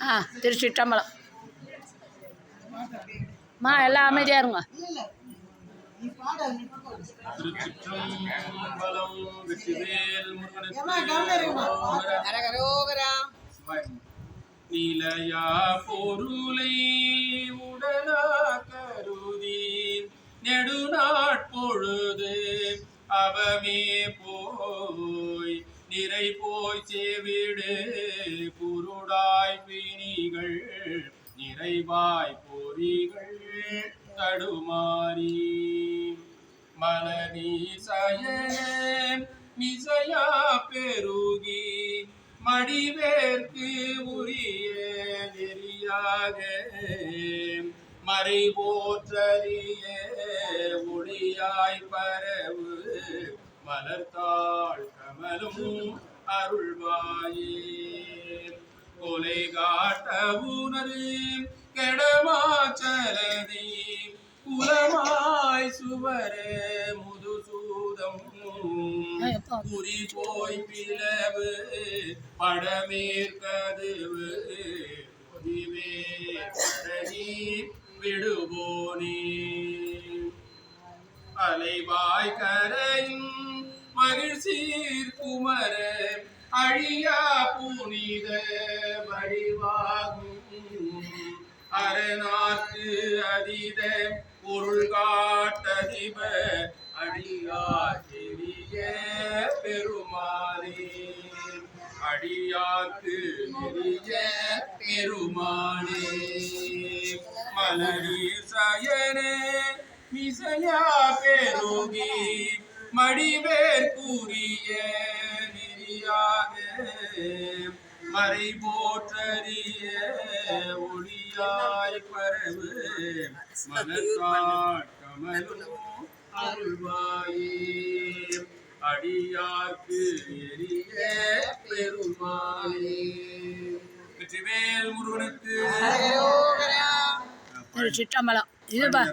ஆ திருச்சிட்டம்பலம் மா எல்லாம் அமைதியாக இருங்க. நிலையா பொருளை உடலா கருதி நெடுநாட்பொழுது அவமே போய் நிறை போய் செவிடு புருடா நிறைவாய் போரிகள் தடுமாறி. மலனி மிசையா பெருகி மடிவேற்கு உரிய நெறியாக மறை போற்றறிய ஒளியாய் பரவு மலர்த்தாள் கமலும் அருள்வாயே. கொலை காட்ட உணரு கெடமாச்சலதி புலமாய் சுவர முதுசூதம். குறி போய் பிளவு படமேற்கதவு. இதுவே பரணி விடுவோனே. அலைவாய் கரையும் மகிழ்ச்சி குமரே அழியா புனித வழிவாகும் அரணாக்கு அதீத பொருள் காட்டதிப அழியா செவிய பெருமாளே அடியாக்கு நெறிய பெருமாளே மலரி சயனே மிசையா பெருகி மடிவேற்குரிய கூறிய மறை போற்றறிய ஒளியாய் பரவு மனத்தாட் கமலும் அருள்வாயே. அடியார்க்கு எரிய பெருமாளே. வெற்றிவேல் முருகனுக்கு. கரகரோகரா இதுபா